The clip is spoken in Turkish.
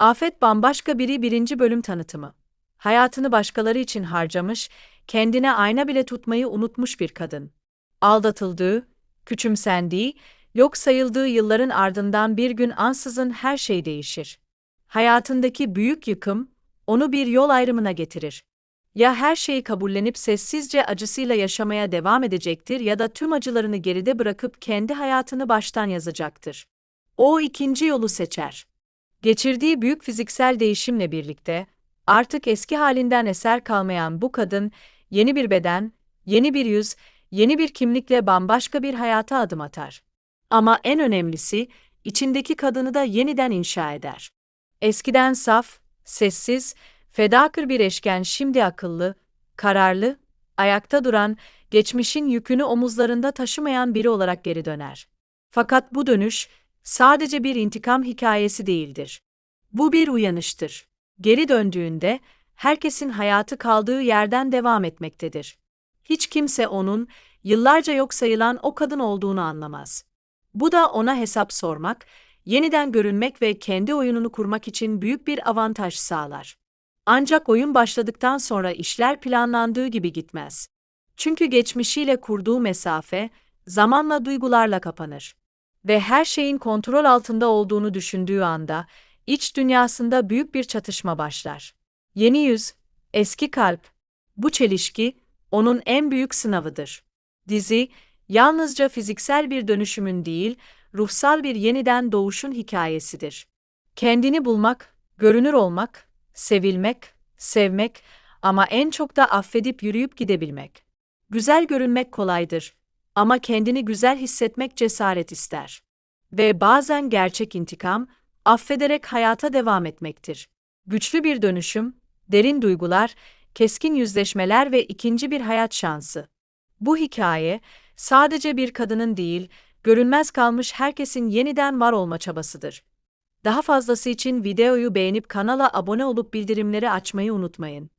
Afet bambaşka biri birinci bölüm tanıtımı. Hayatını başkaları için harcamış, kendine ayna bile tutmayı unutmuş bir kadın. Aldatıldığı, küçümsendiği, yok sayıldığı yılların ardından bir gün ansızın her şey değişir. Hayatındaki büyük yıkım, onu bir yol ayrımına getirir. Ya her şeyi kabullenip sessizce acısıyla yaşamaya devam edecektir ya da tüm acılarını geride bırakıp kendi hayatını baştan yazacaktır. O ikinci yolu seçer. Geçirdiği büyük fiziksel değişimle birlikte, artık eski halinden eser kalmayan bu kadın, yeni bir beden, yeni bir yüz, yeni bir kimlikle bambaşka bir hayata adım atar. Ama en önemlisi, içindeki kadını da yeniden inşa eder. Eskiden saf, sessiz, fedakır bir eşken şimdi akıllı, kararlı, ayakta duran, geçmişin yükünü omuzlarında taşımayan biri olarak geri döner. Fakat bu dönüş sadece bir intikam hikayesi değildir. Bu bir uyanıştır. Geri döndüğünde herkesin hayatı kaldığı yerden devam etmektedir. Hiç kimse onun yıllarca yok sayılan o kadın olduğunu anlamaz. Bu da ona hesap sormak, yeniden görünmek ve kendi oyununu kurmak için büyük bir avantaj sağlar. Ancak oyun başladıktan sonra işler planlandığı gibi gitmez. Çünkü geçmişiyle kurduğu mesafe zamanla duygularla kapanır ve her şeyin kontrol altında olduğunu düşündüğü anda iç dünyasında büyük bir çatışma başlar. Yeni yüz, eski kalp. Bu çelişki onun en büyük sınavıdır. Dizi yalnızca fiziksel bir dönüşümün değil, ruhsal bir yeniden doğuşun hikayesidir. Kendini bulmak, görünür olmak, sevilmek, sevmek ama en çok da affedip yürüyüp gidebilmek. Güzel görünmek kolaydır ama kendini güzel hissetmek cesaret ister. Ve bazen gerçek intikam, affederek hayata devam etmektir. Güçlü bir dönüşüm, derin duygular, keskin yüzleşmeler ve ikinci bir hayat şansı. Bu hikaye, sadece bir kadının değil, görünmez kalmış herkesin yeniden var olma çabasıdır. Daha fazlası için videoyu beğenip kanala abone olup bildirimleri açmayı unutmayın.